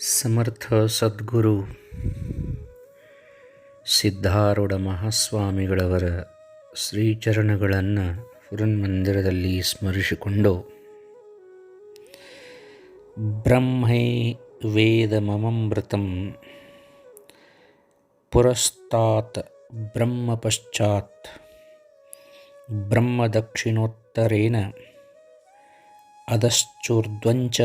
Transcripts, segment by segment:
ಸಮರ್ಥ ಸದ್ಗುರು ಸಿದ್ಧಾರೂಢ ಮಹಾಸ್ವಾಮಿಗಳವರ ಶ್ರೀಚರಣಗಳನ್ನು ಮಂದಿರದಲ್ಲಿ ಸ್ಮರಿಸಿಕೊಂಡು ಬ್ರಹ್ಮೈ ವೇದಮಮೃತಂ ಪುರಸ್ತಾತ್ ಬ್ರಹ್ಮ ಪಶ್ಚಾತ್ ಬ್ರಹ್ಮದಕ್ಷಿಣೋತ್ತರೇಣ ಅಧಶ್ಚೂರ್ಧ್ವಂಚ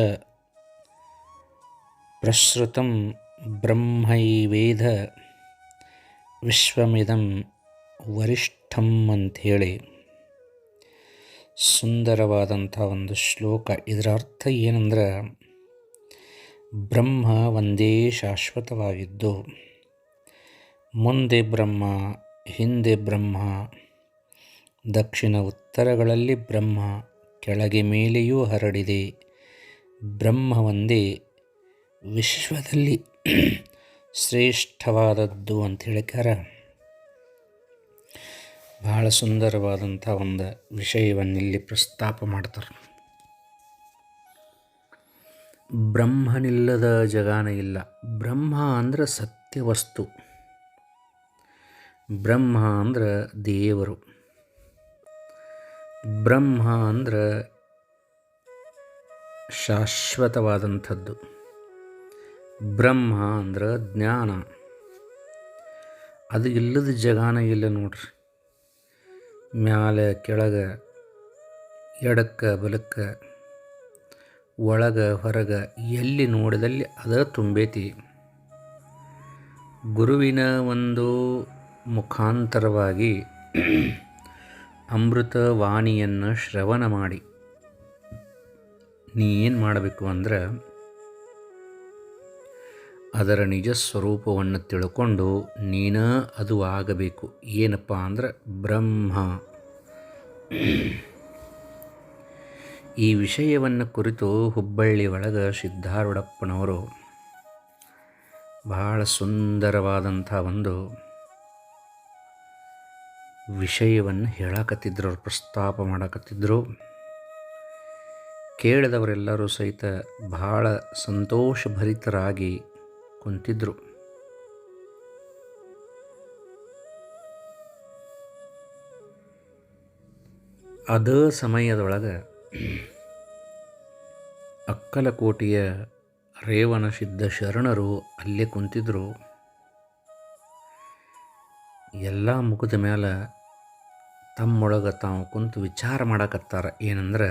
ಪ್ರಸೃತಂ ಬ್ರಹ್ಮೈವೇದ ವಿಶ್ವಮಿದಂ ವರಿಷ್ಠಂ ಅಂಥೇಳಿ ಸುಂದರವಾದಂಥ ಒಂದು ಶ್ಲೋಕ. ಇದರ ಅರ್ಥ ಏನಂದ್ರೆ, ಬ್ರಹ್ಮ ಒಂದೇ ಶಾಶ್ವತವಾಗಿದ್ದು, ಮುಂದೆ ಬ್ರಹ್ಮ, ಹಿಂದೆ ಬ್ರಹ್ಮ, ದಕ್ಷಿಣ ಉತ್ತರಗಳಲ್ಲಿ ಬ್ರಹ್ಮ, ಕೆಳಗೆ ಮೇಲೆಯೂ ಹರಡಿದೆ, ಬ್ರಹ್ಮ ಒಂದೇ ವಿಶ್ವದಲ್ಲಿ ಶ್ರೇಷ್ಠವಾದದ್ದು ಅಂತ ಹೇಳಿಕಾರ ಬಹಳ ಸುಂದರವಾದಂಥ ಒಂದು ವಿಷಯವನ್ನಿಲ್ಲಿ ಪ್ರಸ್ತಾಪ ಮಾಡ್ತಾರೆ. ಬ್ರಹ್ಮನಿಲ್ಲದ ಜಗಾನ ಇಲ್ಲ. ಬ್ರಹ್ಮ ಅಂದ್ರೆ ಸತ್ಯವಸ್ತು. ಬ್ರಹ್ಮ ಅಂದ್ರೆ ದೇವರು. ಬ್ರಹ್ಮ ಅಂದ್ರೆ ಶಾಶ್ವತವಾದಂಥದ್ದು. ಬ್ರಹ್ಮ ಅಂದ್ರೆ ಜ್ಞಾನ. ಅದು ಇಲ್ಲದ ಜಗಾನ ಇಲ್ಲ ನೋಡ್ರಿ. ಮ್ಯಾಲೆ, ಕೆಳಗೆ, ಎಡಕ್ಕೆ, ಬಲಕ್ಕೆ, ಒಳಗೆ, ಹೊರಗೆ, ಎಲ್ಲಿ ನೋಡಿದಲ್ಲಿ ಅದ ತುಂಬೈತಿ. ಗುರುವಿನ ಒಂದು ಮುಖಾಂತರವಾಗಿ ಅಮೃತ ವಾಣಿಯನ್ನು ಶ್ರವಣ ಮಾಡಿ. ನೀ ಏನು ಮಾಡಬೇಕು ಅಂದ್ರೆ ಅದರ ನಿಜ ಸ್ವರೂಪವನ್ನು ತಿಳ್ಕೊಂಡು ನೀನ ಅದು ಆಗಬೇಕು. ಏನಪ್ಪ ಅಂದ್ರೆ ಬ್ರಹ್ಮ. ಈ ವಿಷಯವನ್ನು ಕುರಿತು ಹುಬ್ಬಳ್ಳಿ ಒಳಗೆ ಸಿದ್ಧಾರೂಢಪ್ಪನವರು ಬಹಳ ಸುಂದರವಾದಂಥ ಒಂದು ವಿಷಯವನ್ನು ಹೇಳಕತ್ತಿದ್ರು, ಅವ್ರು ಪ್ರಸ್ತಾಪ ಮಾಡಕತ್ತಿದ್ರು. ಕೇಳಿದವರೆಲ್ಲರೂ ಸಹಿತ ಬಹಳ ಸಂತೋಷಭರಿತರಾಗಿ ಕುಂತಿದ್ರು. ಅದ ಸಮಯದೊಳಗೆ ಅಕ್ಕಲಕೋಟೆಯ ರೇವಣ ಸಿದ್ಧ ಶರಣರು ಅಲ್ಲೇ ಕುಂತಿದ್ರು. ಎಲ್ಲ ಮುಗಿದ ಮೇಲೆ ತಮ್ಮೊಳಗೆ ತಾವು ಕುಂತು ವಿಚಾರ ಮಾಡಕತ್ತಾರ. ಏನಂದ್ರೆ,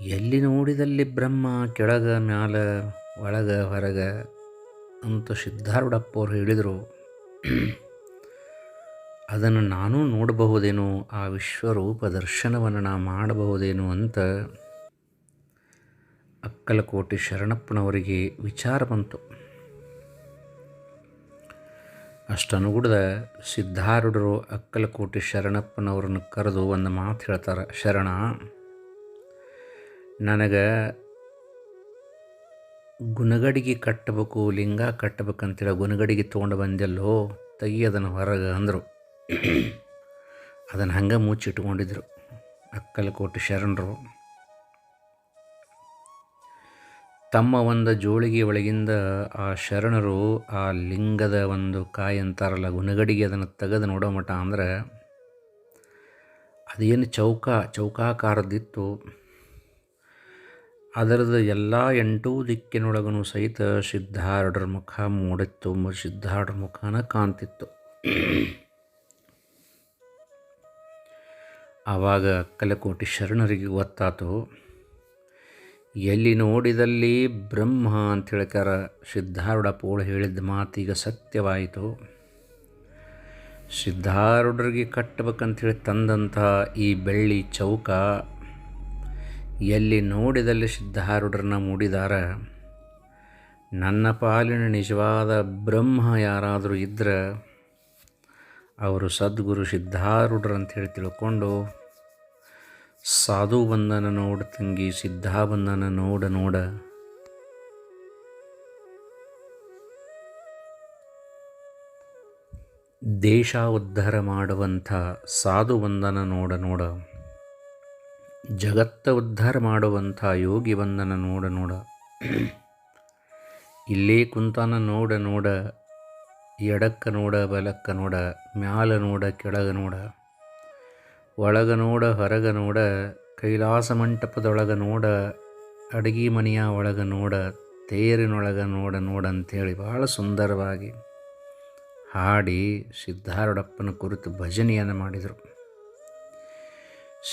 ಎಲ್ಲಿ ನೋಡಿದಲ್ಲಿ ಬ್ರಹ್ಮ ಕೆಳಗ ಮ್ಯಾಲ ಒಳಗೆ ಹೊರಗೆ ಅಂತ ಸಿದ್ಧಾರೂಢಪ್ಪ ಅವ್ರು ಹೇಳಿದರು. ಅದನ್ನು ನಾನು ನೋಡಬಹುದೇನೋ, ಆ ವಿಶ್ವರೂಪ ದರ್ಶನವನ್ನು ನಾ ಮಾಡಬಹುದೇನೋ ಅಂತ ಅಕ್ಕಲಕೋಟೆ ಶರಣಪ್ಪನವರಿಗೆ ವಿಚಾರ ಬಂತು. ಅಷ್ಟನುಗುಡ್ದ ಸಿದ್ಧಾರೂಢರು ಅಕ್ಕಲಕೋಟೆ ಶರಣಪ್ಪನವ್ರನ್ನ ಕರೆದು ಒಂದು ಮಾತು ಹೇಳ್ತಾರೆ, ಶರಣ, ನನಗೆ ಗುಣಗಡಿಗೆ ಕಟ್ಟಬೇಕು, ಲಿಂಗ ಕಟ್ಟಬೇಕಂತೇಳಿ ಗುಣಗಡಿಗೆ ತೊಗೊಂಡು ಬಂದೆಲ್ಲೋ ತೆಗಿ ಅದನ್ನು ಹೊರಗೆ ಅಂದರು. ಅದನ್ನು ಹಂಗೆ ಮುಚ್ಚಿಟ್ಕೊಂಡಿದ್ರು ಅಕ್ಕಲಕೋಟೆ ಶರಣರು. ತಮ್ಮ ಒಂದು ಜೋಳಿಗೆ ಒಳಗಿಂದ ಆ ಶರಣರು ಆ ಲಿಂಗದ ಒಂದು ಕಾಯಿ ಅಂತಾರಲ್ಲ, ಗುಣಗಡಿಗೆ ಅದನ್ನು ತೆಗೆದು ನೋಡೋ ಮಟ್ಟ ಅಂದ್ರೆ, ಅದೇನು ಚೌಕ ಚೌಕಾಕಾರದಿತ್ತು ಅದರದ್ದು ಎಲ್ಲ ಎಂಟೂ ದಿಕ್ಕಿನೊಳಗೂ ಸಹಿತ ಸಿದ್ಧಾರೂಢರ ಮುಖ ಮೂಡಿತ್ತು ಸಿದ್ಧಾರ್ಢರ ಮುಖನ ಕಾಣ್ತಿತ್ತು. ಆವಾಗ ಕಲಕೋಟಿ ಶರಣರಿಗೆ ಗೊತ್ತಾತು, ಎಲ್ಲಿ ನೋಡಿದಲ್ಲಿ ಬ್ರಹ್ಮ ಅಂತ ಹೇಳ್ಕಾರ ಸಿದ್ಧಾರೂಢ ಪೋಳು ಹೇಳಿದ ಮಾತೀಗ ಸತ್ಯವಾಯಿತು. ಸಿದ್ಧಾರೂಢರಿಗೆ ಕಟ್ಟಬೇಕಂತೇಳಿ ತಂದಂಥ ಈ ಬೆಳ್ಳಿ ಚೌಕ ಎಲ್ಲಿ ನೋಡಿದಲ್ಲಿ ಸಿದ್ಧಾರೂಢರನ್ನ ಮೂಡಿದಾರ? ನನ್ನ ಪಾಲಿನ ನಿಜವಾದ ಬ್ರಹ್ಮ ಯಾರಾದರೂ ಇದ್ದರೆ ಅವರು ಸದ್ಗುರು ಸಿದ್ಧಾರೂಢರು ಹೇಳಿ ತಿಳ್ಕೊಂಡು, ಸಾಧು ಬಂದನ ನೋಡು ತಂಗಿ, ಸಿದ್ಧ ಬಂದನ ನೋಡ ನೋಡ. ದೇಶ ಉದ್ಧಾರ ಮಾಡುವಂಥ ಸಾಧು ಬಂದನ ನೋಡ ನೋಡ. ಜಗತ್ತ ಉದ್ಧಾರ ಮಾಡುವಂಥ ಯೋಗಿ ಬಂದನ ನೋಡ ನೋಡ. ಇಲ್ಲೇ ಕುಂತಾನ ನೋಡ ನೋಡ, ಎಡಕ್ಕ ನೋಡ ಬಲಕ್ಕ ನೋಡ, ಮ್ಯಾಲ ನೋಡ ಕೆಳಗ ನೋಡ, ಒಳಗ ನೋಡ ಹೊರಗ ನೋಡ, ಕೈಲಾಸ ಮಂಟಪದೊಳಗ ನೋಡ, ಅಡಗಿ ಮನೆಯ ಒಳಗ ನೋಡ, ತೇರಿನೊಳಗ ನೋಡ ನೋಡ ಅಂಥೇಳಿ ಭಾಳ ಸುಂದರವಾಗಿ ಹಾಡಿ ಸಿದ್ಧಾರೂಢಪ್ಪನ ಕುರಿತು ಭಜನೆಯನ್ನು ಮಾಡಿದರು.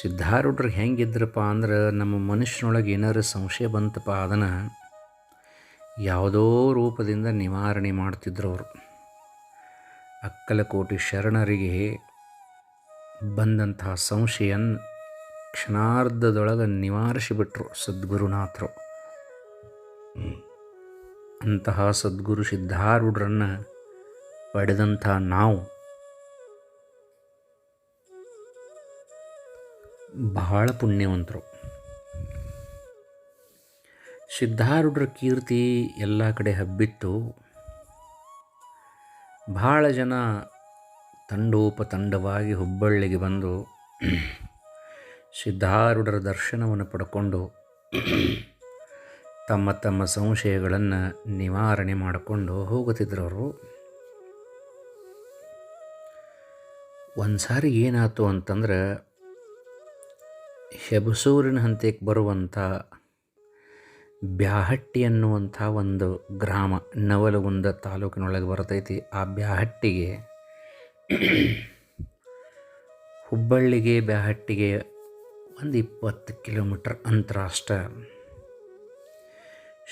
ಸಿದ್ಧಾರೂಢರು ಹೆಂಗಿದ್ರಪ್ಪ ಅಂದ್ರೆ ನಮ್ಮ ಮನುಷ್ಯನೊಳಗೆ ಏನಾರು ಸಂಶಯ ಬಂತಪ್ಪ ಅದನ್ನು ಯಾವುದೋ ರೂಪದಿಂದ ನಿವಾರಣೆ ಮಾಡ್ತಿದ್ರು ಅವರು. ಅಕ್ಕಲಕೋಟಿ ಶರಣರಿಗೆ ಬಂದಂತಹ ಸಂಶಯನ್ ಕ್ಷಣಾರ್ಧದೊಳಗೆ ನಿವಾರಿಸಿಬಿಟ್ರು ಸದ್ಗುರುನಾಥರು. ಅಂತಹ ಸದ್ಗುರು ಸಿದ್ಧಾರೂಢರನ್ನು ಪಡೆದಂಥ ನಾವು ಬಹಳ ಪುಣ್ಯವಂತರು. ಸಿದ್ಧಾರೂಢರ ಕೀರ್ತಿ ಎಲ್ಲ ಕಡೆ ಹಬ್ಬಿತ್ತು. ಭಾಳ ಜನ ತಂಡೋಪತಂಡವಾಗಿ ಹುಬ್ಬಳ್ಳಿಗೆ ಬಂದು ಸಿದ್ಧಾರೂಢರ ದರ್ಶನವನ್ನು ಪಡ್ಕೊಂಡು ತಮ್ಮ ತಮ್ಮ ಸಂಶಯಗಳನ್ನು ನಿವಾರಣೆ ಮಾಡಿಕೊಂಡು ಹೋಗುತ್ತಿದ್ದರು ಅವರು. ಒಂದು ಸಾರಿ ಏನಾಯ್ತು ಅಂತಂದ್ರೆ ಹೆಬಸೂರಿನ ಹಂತಕ್ಕೆ ಬರುವಂಥ ಬ್ಯಾಹಟ್ಟಿ ಅನ್ನುವಂಥ ಒಂದು ಗ್ರಾಮ ನವಲಗುಂದ ತಾಲೂಕಿನೊಳಗೆ ಬರ್ತೈತಿ. ಆ ಬ್ಯಾಹಟ್ಟಿಗೆ ಹುಬ್ಬಳ್ಳಿಗೆ, ಬ್ಯಾಹಟ್ಟಿಗೆ ಒಂದು ಇಪ್ಪತ್ತು ಕಿಲೋಮೀಟ್ರ್ ಅಂತರ ಅಷ್ಟ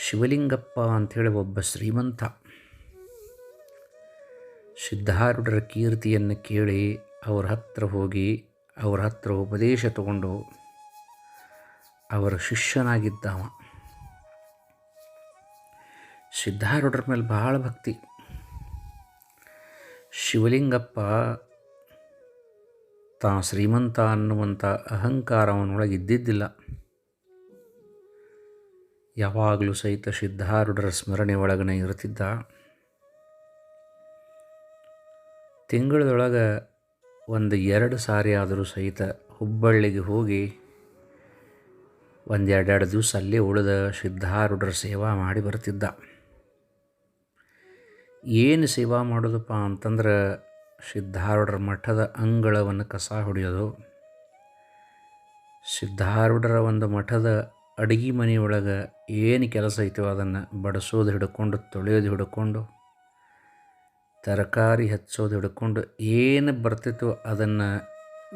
ಶಿವಲಿಂಗಪ್ಪ ಅಂಥೇಳಿ ಒಬ್ಬ ಶ್ರೀಮಂತ ಸಿದ್ಧಾರೂಢರ ಕೀರ್ತಿಯನ್ನು ಕೇಳಿ ಅವ್ರ ಹತ್ರ ಹೋಗಿ ಅವ್ರ ಹತ್ರ ಉಪದೇಶ ತಗೊಂಡು ಅವರ ಶಿಷ್ಯನಾಗಿದ್ದವ. ಸಿದ್ಧಾರೂಢರ ಮೇಲೆ ಭಾಳ ಭಕ್ತಿ. ಶಿವಲಿಂಗಪ್ಪ ತಾ ಶ್ರೀಮಂತ ಅನ್ನುವಂಥ ಅಹಂಕಾರ ಅವನೊಳಗೆ ಇದ್ದಿದ್ದಿಲ್ಲ. ಯಾವಾಗಲೂ ಸಹಿತ ಸಿದ್ಧಾರೂಢರ ಸ್ಮರಣೆ ಒಳಗನೆ ಇರುತ್ತಿದ್ದ. ತಿಂಗಳದೊಳಗೆ ಒಂದು ಎರಡು ಸಾರಿ ಆದರೂ ಸಹಿತ ಹುಬ್ಬಳ್ಳಿಗೆ ಹೋಗಿ ಒಂದು ಎರಡೆರಡು ದಿವಸ ಅಲ್ಲಿ ಉಳಿದ ಸಿದ್ಧಾರೂಢರ ಸೇವಾ ಮಾಡಿ ಬರ್ತಿದ್ದ. ಏನು ಸೇವಾ ಮಾಡೋದಪ್ಪ ಅಂತಂದ್ರೆ ಸಿದ್ಧಾರೂಢರ ಮಠದ ಅಂಗಳವನ್ನು ಕಸ ಹೊಡೆಯೋದು. ಸಿದ್ಧಾರೂಢರ ಒಂದು ಮಠದ ಅಡುಗೆ ಮನೆಯೊಳಗೆ ಏನು ಕೆಲಸ ಐತೋ ಅದನ್ನು ಬಡಿಸೋದು ಹಿಡ್ಕೊಂಡು, ತೊಳೆಯೋದು ಹಿಡ್ಕೊಂಡು, ತರಕಾರಿ ಹಚ್ಚೋದು ಹಿಡ್ಕೊಂಡು ಏನು ಬರ್ತಿತ್ತು ಅದನ್ನು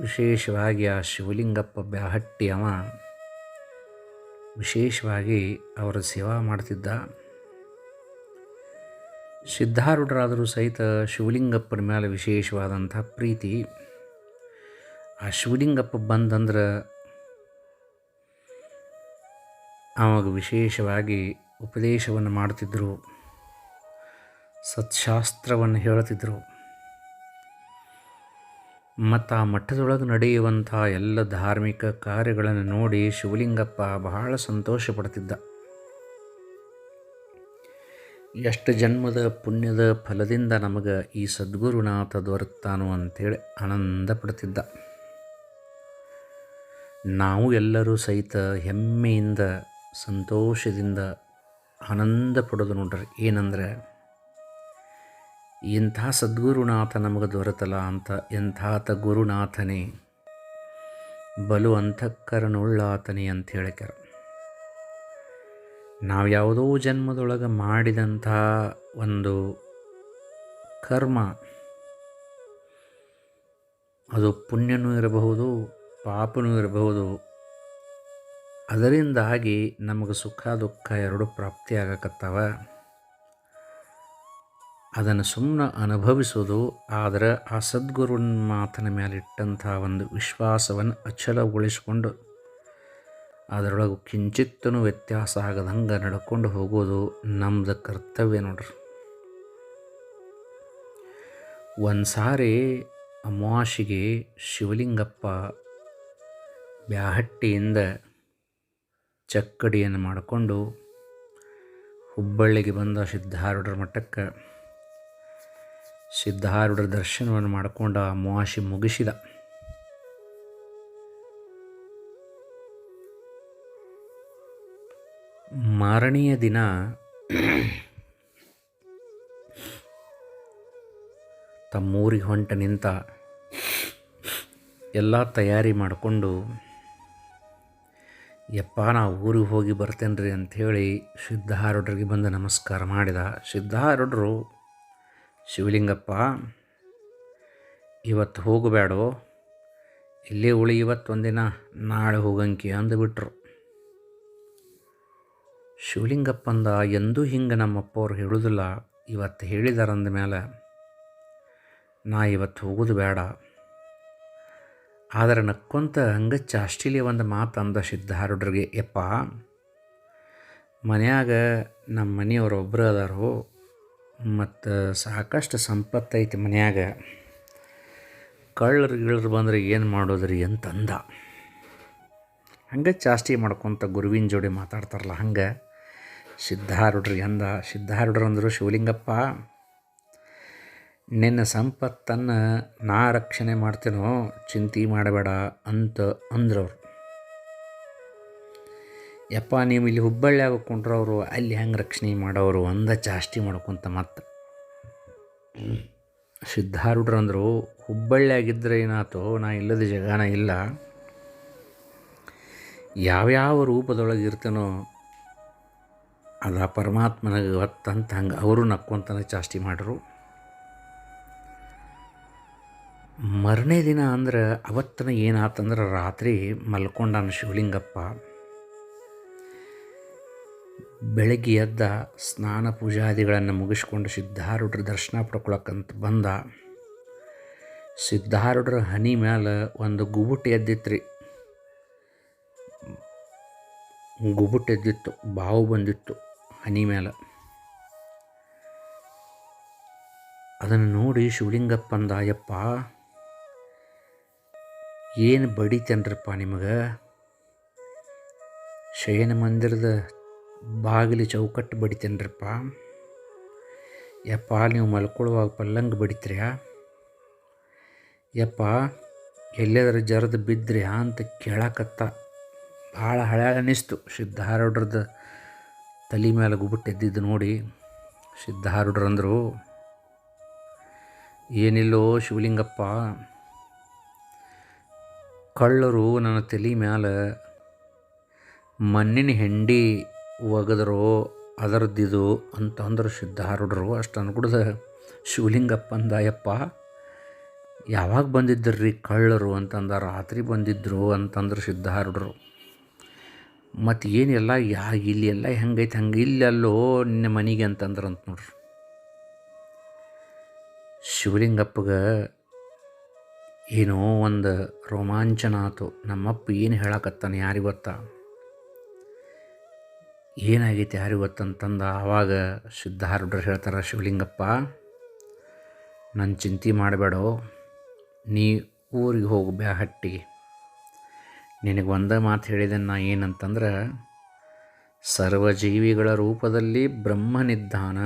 ವಿಶೇಷವಾಗಿ ಆ ಶಿವಲಿಂಗಪ್ಪ ಬ್ಯಾಹಟ್ಟಿ ಅವ ವಿಶೇಷವಾಗಿ ಅವರ ಸೇವಾ ಮಾಡ್ತಿದ್ದ ಸಿದ್ಧಾರೂಢರಾದರೂ ಸಹಿತ ಶಿವಲಿಂಗಪ್ಪನ ಮೇಲೆ ವಿಶೇಷವಾದಂಥ ಪ್ರೀತಿ. ಆ ಶಿವಲಿಂಗಪ್ಪ ಬಂದಂದ್ರೆ ಅವಾಗ ವಿಶೇಷವಾಗಿ ಉಪದೇಶವನ್ನು ಮಾಡ್ತಿದ್ದರು ಸತ್ಶಾಸ್ತ್ರವನ್ನು ಹೇಳ್ತಿದ್ದರು ಮತ್ತು ಆ ಮಠದೊಳಗೆ ನಡೆಯುವಂಥ ಎಲ್ಲ ಧಾರ್ಮಿಕ ಕಾರ್ಯಗಳನ್ನು ನೋಡಿ ಶಿವಲಿಂಗಪ್ಪ ಬಹಳ ಸಂತೋಷ ಪಡ್ತಿದ್ದ. ಎಷ್ಟು ಜನ್ಮದ ಪುಣ್ಯದ ಫಲದಿಂದ ನಮಗೆ ಈ ಸದ್ಗುರುನಾಥ ದೊರಕ್ತಾನೋ ಅಂಥೇಳಿ ಆನಂದ ಪಡ್ತಿದ್ದ. ನಾವು ಎಲ್ಲರೂ ಸಹಿತ ಹೆಮ್ಮೆಯಿಂದ, ಸಂತೋಷದಿಂದ ಆನಂದ ಪಡೋದು ನೋಡ್ರಿ. ಏನಂದರೆ ಇಂಥ ಸದ್ಗುರುನಾಥ ನಮಗೆ ದೊರೆತಲ್ಲ ಅಂತ ಎಂಥಾತ ಗುರುನಾಥನೇ ಬಲು ಅಂತಃಕರನುಳ್ಳಾತನೇ ಅಂತ ಹೇಳ್ಯಾರ ನಾವು ಯಾವುದೋ ಜನ್ಮದೊಳಗೆ ಮಾಡಿದಂಥ ಒಂದು ಕರ್ಮ, ಅದು ಪುಣ್ಯನೂ ಇರಬಹುದು, ಪಾಪನೂ ಇರಬಹುದು. ಅದರಿಂದಾಗಿ ನಮಗೆ ಸುಖ ದುಃಖ ಎರಡು ಪ್ರಾಪ್ತಿಯಾಗಕತ್ತಾವ. ಅದನ್ನು ಸುಮ್ಮನೆ ಅನುಭವಿಸೋದು, ಆದರೆ ಆ ಸದ್ಗುರುನ ಮಾತಿನ ಮೇಲೆ ಇಟ್ಟಂಥ ಒಂದು ವಿಶ್ವಾಸವನ್ನು ಅಚಲಗೊಳಿಸಿಕೊಂಡು, ಅದರೊಳಗೆ ಕಿಂಚಿತ್ತೂ ವ್ಯತ್ಯಾಸ ಆಗದಂಗೆ ನಡ್ಕೊಂಡು ಹೋಗೋದು ನಮ್ಮದು ಕರ್ತವ್ಯ ನೋಡ್ರಿ. ಒಂದು ಸಾರಿ ಅಮಾವಾಸಿಗೆ ಶಿವಲಿಂಗಪ್ಪ ಬ್ಯಾಹಟ್ಟಿಯಿಂದ ಚಕ್ಕಡಿಯನ್ನು ಮಾಡಿಕೊಂಡು ಹುಬ್ಬಳ್ಳಿಗೆ ಬಂದ ಸಿದ್ಧಾರೂಢರ ಮಠಕ್ಕೆ ಸಿದ್ಧಾರೂಢರ ದರ್ಶನವನ್ನು ಮಾಡಿಕೊಂಡ ಮಾಶಿ ಮುಗಿಸಿದ. ಮಾರನೆಯ ದಿನ ತಮ್ಮೂರಿಗೆ ಹೊಂಟ ನಿಂತ ಎಲ್ಲ ತಯಾರಿ ಮಾಡಿಕೊಂಡು, ಯಪ್ಪ, ನಾ ಊರಿಗೆ ಹೋಗಿ ಬರ್ತೇನೆ ರೀ ಅಂಥೇಳಿ ಸಿದ್ಧಾರೂಢರಿಗೆ ಬಂದು ನಮಸ್ಕಾರ ಮಾಡಿದ. ಸಿದ್ಧಾರೂಢರು ಶಿವಲಿಂಗಪ್ಪ, ಇವತ್ತು ಹೋಗಬೇಡೋ. ಇಲ್ಲೇ ಉಳಿ ಇವತ್ತು ಒಂದಿನ ನಾಳೆ ಹೋಗಂಕಿ ಅಂದುಬಿಟ್ರು. ಶಿವಲಿಂಗಪ್ಪಂದ ಎಂದೂ ಹಿಂಗೆ ನಮ್ಮಪ್ಪವ್ರು ಹೇಳೋದಿಲ್ಲ. ಇವತ್ತು ಹೇಳಿದಾರಂದ ಮೇಲೆ ನಾ ಇವತ್ತು ಹೋಗೋದು ಬೇಡ. ಆದರೆ ನಕ್ಕೊಂತ ಹಂಗೆ ಚಾಷ್ಟಿಲಿ ಒಂದು ಮಾತು ಅಂದ ಸಿದ್ಧಾರೂಢರಿಗೆ ಯಪ್ಪ ಮನ್ಯಾಗ ನಮ್ಮ ಮನೆಯವ್ರು ಒಬ್ಬರು ಅದಾರು. ಮತ್ತು ಸಾಕಷ್ಟು ಸಂಪತ್ತೈತಿ ಮನ್ಯಾಗ. ಕಳ್ಳರು ಗಿಳರು ಬಂದರೆ ಏನು ಮಾಡೋದ್ರಿ ಅಂತಂದ. ಹಂಗೆ ಚಾಷ್ಟಿ ಮಾಡ್ಕೊತ ಗುರುವಿನ ಜೋಡಿ ಮಾತಾಡ್ತಾರಲ್ಲ, ಹಂಗೆ. ಸಿದ್ಧಾರೂಢ್ರಿ ಅಂದ ಸಿದ್ಧಾರೂಢರು ಅಂದರು, ಶಿವಲಿಂಗಪ್ಪ, ನಿನ್ನ ಸಂಪತ್ತನ್ನು ನಾ ರಕ್ಷಣೆ ಮಾಡ್ತೇನೋ, ಚಿಂತೆ ಮಾಡಬೇಡ ಅಂತ ಅಂದ್ರವ್ರು. ಯಪ್ಪ, ನೀವು ಇಲ್ಲಿ ಹುಬ್ಬಳ್ಳಿಯಾಗ ಕುಂಡ್ರವರು, ಅಲ್ಲಿ ಹೆಂಗೆ ರಕ್ಷಣೆ ಮಾಡೋರು, ಒಂದ ಜಾಸ್ತಿ ಮಾಡ್ಕೊಂತ ಮತ್ತೆ. ಸಿದ್ಧಾರೂಢರು ಅಂದರು ಹುಬ್ಬಳ್ಳಿಯಾಗಿದ್ದರೆ ಏನಾಯ್ತು, ನಾ ಇಲ್ಲದ ಜಗಾನ ಇಲ್ಲ. ಯಾವ್ಯಾವ ರೂಪದೊಳಗೆ ಇರ್ತೇನೋ, ಅದ ಪರಮಾತ್ಮನಿಗೆ ಹೊತ್ತಂತ ಹಂಗೆ ಅವರು ನಕ್ಕೊಂತನ ಜಾಸ್ತಿ ಮಾಡ್ರು. ಮರನೇ ದಿನ ಅಂದ್ರೆ ಅವತ್ತನ ಏನಾತಂದ್ರೆ ರಾತ್ರಿ ಮಲ್ಕೊಂಡಾನ ಶಿವಲಿಂಗಪ್ಪ. ಬೆಳಗ್ಗೆ ಎದ್ದ ಸ್ನಾನ ಪೂಜಾದಿಗಳನ್ನು ಮುಗಿಸ್ಕೊಂಡು ಸಿದ್ಧಾರೂಢರ ದರ್ಶನ ಪಡ್ಕೊಳಕ್ಕಂತ ಬಂದ. ಸಿದ್ಧಾರೂಢರ ಹನಿ ಮ್ಯಾಲೆ ಒಂದು ಗುಬುಟ್ ಎದ್ದಿತ್ರಿ. ಗುಬುಟ್ ಎದ್ದಿತ್ತು, ಬಾವು ಬಂದಿತ್ತು ಹನಿ ಮೇಲೆ ಅದನ್ನು ನೋಡಿ ಶಿವಲಿಂಗಪ್ಪ ಅಂದ, ಅಯ್ಯಪ್ಪ, ಏನು ಬಡಿತೇನ್ರಪ್ಪ ನಿಮಗೆ? ಶಯನ ಮಂದಿರದ ಬಾಗಿಲು ಚೌಕಟ್ಟು ಬಡಿತೇನ್ರಪ್ಪ. ಯಪ್ಪ, ನೀವು ಮಲ್ಕೊಳ್ಳುವಾಗ ಪಲ್ಲಂಗ ಬಡಿತ್ರ್ಯಾ? ಯಪ್ಪ ಎಲ್ಲಾದ್ರೂ ಜರದು ಬಿದ್ದರೆ ಅಂತ ಕೇಳಕತ್ತ. ಭಾಳ ಹಳೆ ಅನ್ನಿಸ್ತು ಸಿದ್ಧಾರೂಢ್ರದ್ದು ತಲೆ ಮೇಲೆ ಗುಬ್ಬಿಟ್ಟು ಎದ್ದಿದ್ದು ನೋಡಿ ಸಿದ್ಧಾರೂಢ್ರಂದರು ಏನಿಲ್ಲೋ ಶಿವಲಿಂಗಪ್ಪ, ಕಳ್ಳರು ನನ್ನ ತಲೆ ಮ್ಯಾಲ ಮಣ್ಣಿನ ಹೆಂಡಿ ಒಗದರೋ ಅದರದ್ದಿದು ಅಂತಂದ್ರೆ ಸಿದ್ಧಾರೂಢರು ಅಷ್ಟು ಅನ್ಕೊಡ್ದ ಶಿವಲಿಂಗಪ್ಪ ಅಂದಾಯಪ್ಪ ಯಾವಾಗ ಬಂದಿದ್ದರ್ರಿ ಕಳ್ಳರು ಅಂತಂದ ರಾತ್ರಿ ಬಂದಿದ್ದರು ಅಂತಂದ್ರೆ ಸಿದ್ಧಾರೂಢರು. ಮತ್ತು ಏನೆಲ್ಲ ಯಾ ಇಲ್ಲಿ ಎಲ್ಲ ಹೆಂಗೈತೆ ಹಂಗೆ ಇಲ್ಲೆಲ್ಲೋ ನಿನ್ನ ಮನೆಗೆ ಅಂತಂದ್ರೆ ಅಂತ ನೋಡ್ರಿ. ಶಿವಲಿಂಗಪ್ಪಗೆ ಏನೋ ಒಂದು ರೋಮಾಂಚನ ಆತು. ನಮ್ಮಪ್ಪ ಏನು ಹೇಳಕತ್ತಾನೆ ಯಾರಿಗೆ ಗೊತ್ತಾ? ಏನಾಗೈತೆ ಗೊತ್ತಂತಂದ ಆವಾಗ ಸಿದ್ಧಾರೂಢರು ಹೇಳ್ತಾರೆ, ಶಿವಲಿಂಗಪ್ಪ ನನ್ನ ಚಿಂತೆ ಮಾಡಬೇಡೋ, ನೀ ಊರಿಗೆ ಹೋಗು ಬ್ಯಾಹಟ್ಟಿಗೆ ನಿನಗೆ ಒಂದೇ ಮಾತು ಹೇಳಿದೆ ನಾ ಏನಂತಂದ್ರೆ, ಸರ್ವಜೀವಿಗಳ ರೂಪದಲ್ಲಿ ಬ್ರಹ್ಮನಿದ್ದಾನ.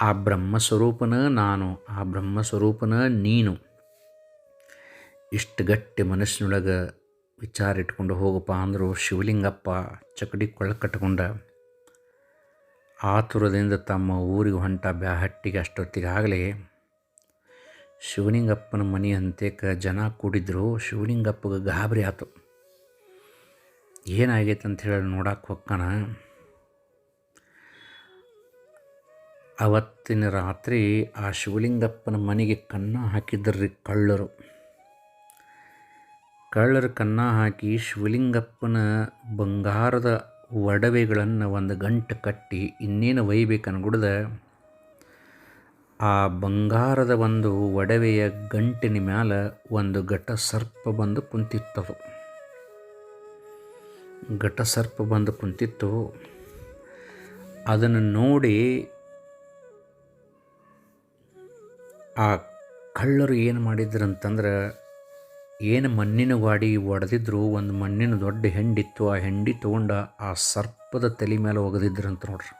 ಆ ಬ್ರಹ್ಮಸ್ವರೂಪನ ನಾನು, ಆ ಬ್ರಹ್ಮಸ್ವರೂಪನ ನೀನು. ಇಷ್ಟು ಗಟ್ಟಿ ಮನಸ್ಸಿನೊಳಗೆ ವಿಚಾರ ಇಟ್ಕೊಂಡು, ಹೋಗಪ್ಪ ಅಂದರು ಶಿವಲಿಂಗಪ್ಪ ಚಕಡಿ ಕೊಳ್ಳ ಕಟ್ಕೊಂಡ. ಆತುರದಿಂದ ತಮ್ಮ ಊರಿಗೆ ಹೊಂಟ ಬ್ಯಾಹಟ್ಟಿಗೆ ಅಷ್ಟೊತ್ತಿಗೆ ಆಗಲೇ ಶಿವಲಿಂಗಪ್ಪನ ಮನೆ ಅಂತೇಕ ಜನ ಕೂಡಿದ್ರು. ಶಿವಲಿಂಗಪ್ಪಗೆ ಗಾಬರಿ ಆತು. ಏನಾಗೈತೆ ಅಂತ ಹೇಳಿ ನೋಡಕ್ಕೆ ಹೊಕ್ಕಾನ. ಅವತ್ತಿನ ರಾತ್ರಿ ಆ ಶಿವಲಿಂಗಪ್ಪನ ಮನೆಗೆ ಕನ್ನ ಹಾಕಿದ್ರಿ ಕಳ್ಳರು. ಕಳ್ಳರು ಕನ್ನ ಹಾಕಿ ಶಿವಲಿಂಗಪ್ಪನ ಬಂಗಾರದ ಒಡವೆಗಳನ್ನು ಒಂದು ಗಂಟು ಕಟ್ಟಿ ಇನ್ನೇನು ಒಯ್ಬೇಕನ್ಗುಡ್ದ ಆ ಬಂಗಾರದ ಒಂದು ಒಡವೆಯ ಗಂಟಿನ ಮ್ಯಾಲ ಒಂದು ಘಟ ಸರ್ಪ ಬಂದು ಕುಂತಿತ್ತದು ಘಟ ಸರ್ಪ ಬಂದು ಕುಂತಿತ್ತು. ಅದನ್ನು ನೋಡಿ ಆ ಕಳ್ಳರು ಏನು ಮಾಡಿದ್ರು ಅಂತಂದ್ರೆ ಏನು ಮಣ್ಣಿನ ಗಾಡಿ ಒಡೆದಿದ್ರು ಒಂದು ಮಣ್ಣಿನ ದೊಡ್ಡ ಹೆಂಡಿತ್ತು, ಆ ಹೆಂಡಿ ತೊಗೊಂಡು ಆ ಸರ್ಪದ ತಲೆ ಮೇಲೆ ಒಗೆದಿದ್ರಂತ ನೋಡ್ರಿ.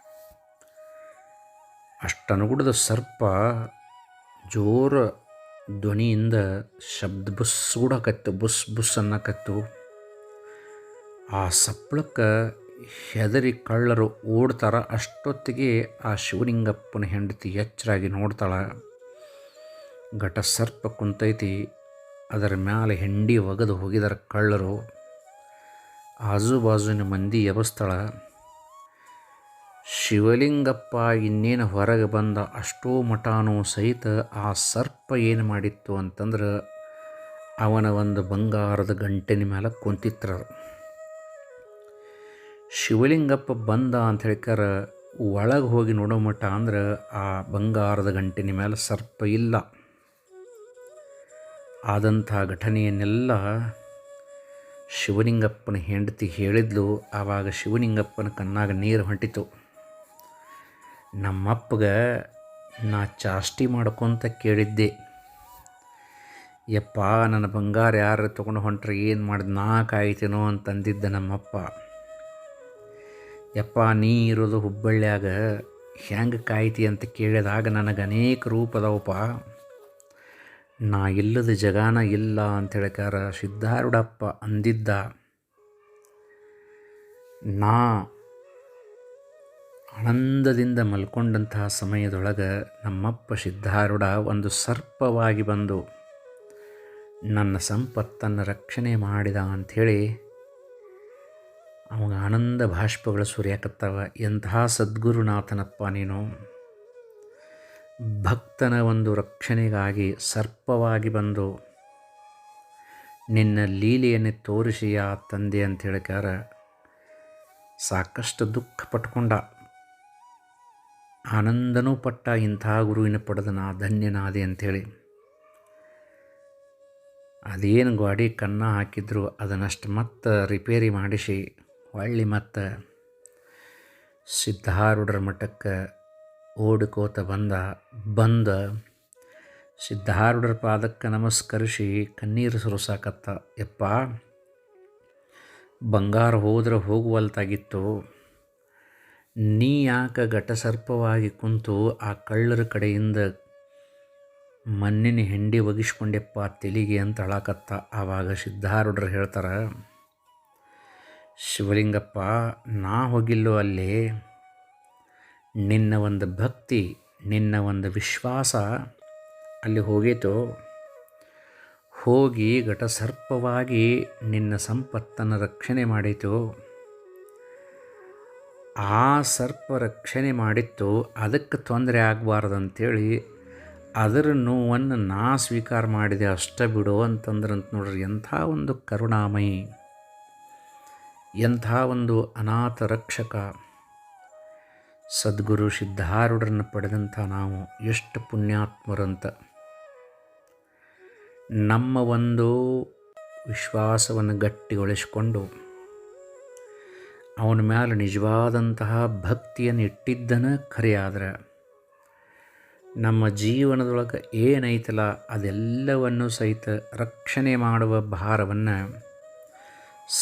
ಅಷ್ಟನುಗುಡದ ಸರ್ಪ ಜೋರ ಧ್ವನಿಯಿಂದ ಶಬ್ದ ಬುಸ್ ಕೂಡಕತ್ತು ಬುಸ್ ಬುಸ್ ಅನ್ನಕತ್ತು. ಆ ಸಪ್ಪಳಕ್ಕೆ ಹೆದರಿ ಕಳ್ಳರು ಓಡ್ತಾರ, ಅಷ್ಟೊತ್ತಿಗೆ ಆ ಶಿವಲಿಂಗಪ್ಪನ ಹೆಂಡತಿ ಎಚ್ಚರಾಗಿ ನೋಡ್ತಾಳೆ. ಘಟಸರ್ಪ ಕುಂತೈತಿ ಅದರ ಮ್ಯಾಲೆ ಹೆಂಡಿ ಒಗೆದು ಹೋಗಿದಾರ ಕಳ್ಳರು. ಆಜು ಬಾಜುವಿನ ಮಂದಿ ಎಬಸ್ಥಳ ಶಿವಲಿಂಗಪ್ಪ ಇನ್ನೇನು ಹೊರಗೆ ಬಂದ ಅಷ್ಟೋ ಮಠಾನೂ ಸಹಿತ ಆ ಸರ್ಪ ಏನು ಮಾಡಿತ್ತು ಅಂತಂದ್ರೆ ಅವನ ಒಂದು ಬಂಗಾರದ ಗಂಟಿನ ಮೇಲೆ ಕುಂತಿತ್ರ. ಶಿವಲಿಂಗಪ್ಪ ಬಂದ ಅಂತ ಹೇಳ್ಕಾರ ಒಳಗೆ ಹೋಗಿ ನೋಡೋ ಮಠ ಅಂದ್ರೆ ಆ ಬಂಗಾರದ ಗಂಟಿನ ಮೇಲೆ ಸರ್ಪ ಇಲ್ಲ. ಆದಂಥ ಘಟನೆಯನ್ನೆಲ್ಲ ಶಿವಲಿಂಗಪ್ಪನ ಹೆಂಡತಿ ಹೇಳಿದ್ಲು. ಆವಾಗ ಶಿವಲಿಂಗಪ್ಪನ ಕಣ್ಣಾಗ ನೀರು ಹೊಂಟಿತು. ನಮ್ಮಪ್ಪಗೆ ನಾ ಚಾಷ್ಟಿ ಮಾಡ್ಕೊತ ಕೇಳಿದ್ದೆ. ಯಪ್ಪ, ನನ್ನ ಬಂಗಾರ ಯಾರು ತೊಗೊಂಡು ಹೊಂಟ್ರೆ ಏನು ಮಾಡಿದ್ ನಾ ಕಾಯ್ತೇನೋ ಅಂತಂದಿದ್ದ ನಮ್ಮಪ್ಪ. ಯಪ್ಪ, ನೀ ಇರೋದು ಹುಬ್ಬಳ್ಳಿಯಾಗ ಹೆಂಗೆ ಕಾಯ್ತಿ ಅಂತ ಕೇಳಿದಾಗ ನನಗೆ ಅನೇಕ ರೂಪ ಅದಾವಪ್ಪ. ನಾ ಇಲ್ಲದ ಜಗಾನ ಇಲ್ಲ ಅಂತ ಹೇಳ್ಕಾರ ಸಿದ್ಧಾರೂಢಪ್ಪ ಅಂದಿದ್ದ. ನಾ ಆನಂದದಿಂದ ಮಲ್ಕೊಂಡಂತಹ ಸಮಯದೊಳಗೆ ನಮ್ಮಪ್ಪ ಸಿದ್ಧಾರೂಢ ಒಂದು ಸರ್ಪವಾಗಿ ಬಂದು ನನ್ನ ಸಂಪತ್ತನ್ನು ರಕ್ಷಣೆ ಮಾಡಿದ ಅಂಥೇಳಿ ಅವಾಗ ಆನಂದ ಭಾಷ್ಪಗಳು ಸುರಿಯಾಕತ್ತವ. ಎಂತಹ ಸದ್ಗುರುನಾಥನಪ್ಪ ನೀನು. ಭಕ್ತನ ಒಂದು ರಕ್ಷಣೆಗಾಗಿ ಸರ್ಪವಾಗಿ ಬಂದು ನಿನ್ನ ಲೀಲೆಯನ್ನೇ ತೋರಿಸಿ ಆ ತಂದೆ ಅಂತ ಹೇಳಿಕಾರ ಸಾಕಷ್ಟು ದುಃಖ ಪಟ್ಕೊಂಡ. ಆನಂದನೂ ಪಟ್ಟ ಇಂಥ ಗುರುವಿನ ಪಡೆದನ ಧನ್ಯನಾದೆ ಅಂಥೇಳಿ. ಅದೇನು ಗಾಡಿ ಕನ್ನ ಹಾಕಿದ್ರು ಅದನ್ನಷ್ಟು ಮತ್ತೆ ರಿಪೇರಿ ಮಾಡಿಸಿ ಹೊಳ್ಳಿ ಮತ್ತು ಸಿದ್ಧಾರೂಢರ ಮಠಕ್ಕೆ ಓಡ್ಕೋತ ಬಂದ ಬಂದ. ಸಿದ್ಧಾರೂಢರ ಪಾದಕ್ಕೆ ನಮಸ್ಕರಿಸಿ ಕಣ್ಣೀರು ಸುರಿಸಾಕತ್ತ. ಯಪ್ಪ, ಬಂಗಾರ ಹೋದ್ರೆ ಹೋಗುವಲ್ತಾಗಿತ್ತು. ನೀ ಯಾಕೆ ಘಟಸರ್ಪವಾಗಿ ಕುಂತು ಆ ಕಳ್ಳರ ಕಡೆಯಿಂದ ಮಣ್ಣಿನ ಹೆಂಡಿ ಒಗಿಸ್ಕೊಂಡೆಪ್ಪ ತೆಲಿಗೆ ಅಂತ ಅಳಾಕತ್ತ. ಆವಾಗ ಸಿದ್ಧಾರೂಢರು ಹೇಳ್ತಾರೆ, ಶಿವಲಿಂಗಪ್ಪ, ನಾ ಹೋಗಿಲ್ಲೋ ಅಲ್ಲಿ ನಿನ್ನ ಒಂದು ಭಕ್ತಿ, ನಿನ್ನ ಒಂದು ವಿಶ್ವಾಸ ಅಲ್ಲಿ ಹೋಗಿತು? ಹೋಗಿ ಘಟಸರ್ಪವಾಗಿ ನಿನ್ನ ಸಂಪತ್ತನ್ನು ರಕ್ಷಣೆ ಮಾಡಿತು? ಆ ಸರ್ಪ ರಕ್ಷಣೆ ಮಾಡಿತ್ತು, ಅದಕ್ಕೆ ತೊಂದರೆ ಆಗಬಾರ್ದಂತೇಳಿ ಅದರ ನೋವನ್ನು ನಾ ಸ್ವೀಕಾರ ಮಾಡಿದೆ ಅಷ್ಟ ಬಿಡು ಅಂತಂದ್ರಂತ ನೋಡ್ರಿ, ಎಂಥ ಒಂದು ಕರುಣಾಮಯಿ, ಎಂಥ ಒಂದು ಅನಾಥ ರಕ್ಷಕ. ಸದ್ಗುರು ಸಿದ್ಧಾರೂಢರನ್ನು ಪಡೆದಂಥ ನಾವು ಎಷ್ಟು ಪುಣ್ಯಾತ್ಮರಂತ. ನಮ್ಮ ಒಂದು ವಿಶ್ವಾಸವನ್ನು ಗಟ್ಟಿಗೊಳಿಸಿಕೊಂಡು ಅವನ ಮೇಲೆ ನಿಜವಾದಂತಹ ಭಕ್ತಿಯನ್ನು ಇಟ್ಟಿದ್ದನ ಖರೆಯಾದ್ರೆ ನಮ್ಮ ಜೀವನದೊಳಗೆ ಏನೈತಲ್ಲ ಅದೆಲ್ಲವನ್ನು ಸಹಿತ ರಕ್ಷಣೆ ಮಾಡುವ ಭಾರವನ್ನು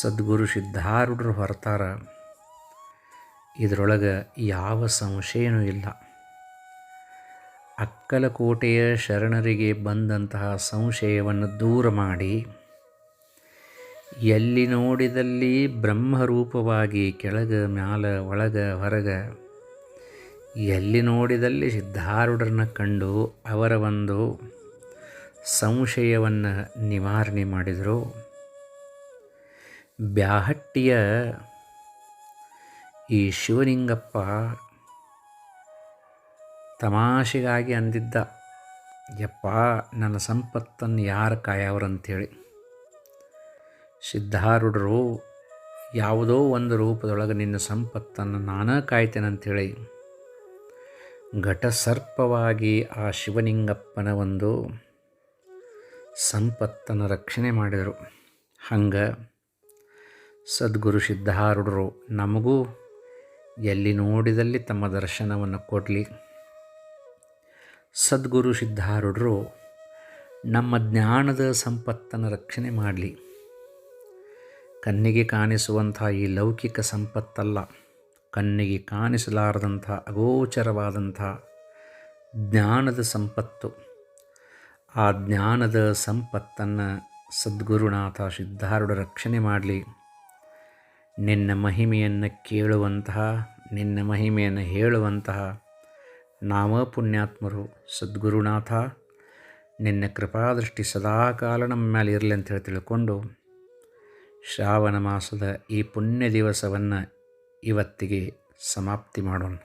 ಸದ್ಗುರು ಸಿದ್ಧಾರೂಢರು ಹೊರತಾರ. ಇದರೊಳಗೆ ಯಾವ ಸಂಶಯನೂ ಇಲ್ಲ. ಅಕ್ಕಲಕೋಟೆಯ ಶರಣರಿಗೆ ಬಂದಂತಹ ಸಂಶಯವನ್ನು ದೂರ ಮಾಡಿ, ಎಲ್ಲಿ ನೋಡಿದಲ್ಲಿ ಬ್ರಹ್ಮರೂಪವಾಗಿ ಕೆಳಗ, ಮ್ಯಾಲ, ಒಳಗ, ಹೊರಗ, ಎಲ್ಲಿ ನೋಡಿದಲ್ಲಿ ಸಿದ್ಧಾರೂಢರನ್ನ ಕಂಡು ಅವರ ಒಂದು ಸಂಶಯವನ್ನು ನಿವಾರಣೆ ಮಾಡಿದರು. ಬ್ಯಾಹಟ್ಟಿಯ ಈ ಶಿವಲಿಂಗಪ್ಪ ತಮಾಷೆಗಾಗಿ ಅಂದಿದ್ದ, ಯಪ್ಪ, ನನ್ನ ಸಂಪತ್ತನ್ನು ಯಾರು ಕಾಯವ್ರಂಥೇಳಿ ಸಿದ್ಧಾರೂಢರು ಯಾವುದೋ ಒಂದು ರೂಪದೊಳಗೆ ನಿನ್ನ ಸಂಪತ್ತನ್ನು ನಾನೇ ಕಾಯ್ತೇನಂಥೇಳಿ ಘಟಸರ್ಪವಾಗಿ ಆ ಶಿವಲಿಂಗಪ್ಪನ ಒಂದು ಸಂಪತ್ತನ್ನು ರಕ್ಷಣೆ ಮಾಡಿದರು. ಹಂಗೆ ಸದ್ಗುರು ಸಿದ್ಧಾರೂಢರು ನಮಗೂ ಎಲ್ಲಿ ನೋಡಿದಲ್ಲಿ ತಮ್ಮ ದರ್ಶನವನ್ನು ಕೊಡಲಿ. ಸದ್ಗುರು ಸಿದ್ಧಾರೂಢರು ನಮ್ಮ ಜ್ಞಾನದ ಸಂಪತ್ತನ್ನು ರಕ್ಷಣೆ ಮಾಡಲಿ. ಕಣ್ಣಿಗೆ ಕಾಣಿಸುವಂಥ ಈ ಲೌಕಿಕ ಸಂಪತ್ತಲ್ಲ, ಕಣ್ಣಿಗೆ ಕಾಣಿಸಲಾರದಂಥ ಅಗೋಚರವಾದಂಥ ಜ್ಞಾನದ ಸಂಪತ್ತು. ಆ ಜ್ಞಾನದ ಸಂಪತ್ತನ್ನು ಸದ್ಗುರುನಾಥ ಸಿದ್ಧಾರೂಢ ರಕ್ಷಣೆ ಮಾಡಲಿ. ನಿನ್ನ ಮಹಿಮೆಯನ್ನು ಕೇಳುವಂತಹ, ನಿನ್ನ ಮಹಿಮೆಯನ್ನು ಹೇಳುವಂತಹ ನಾಮ ಪುಣ್ಯಾತ್ಮರು ಸದ್ಗುರುನಾಥ, ನಿನ್ನ ಕೃಪಾದೃಷ್ಟಿ ಸದಾಕಾಲ ನಮ್ಮ ಮೇಲೆ ಇರಲಿ ಅಂತ ಹೇಳಿ ತಿಳ್ಕೊಂಡು ಶ್ರಾವಣ ಮಾಸದ ಈ ಪುಣ್ಯ ದಿವಸವನ್ನು ಇವತ್ತಿಗೆ ಸಮಾಪ್ತಿ ಮಾಡೋಣ.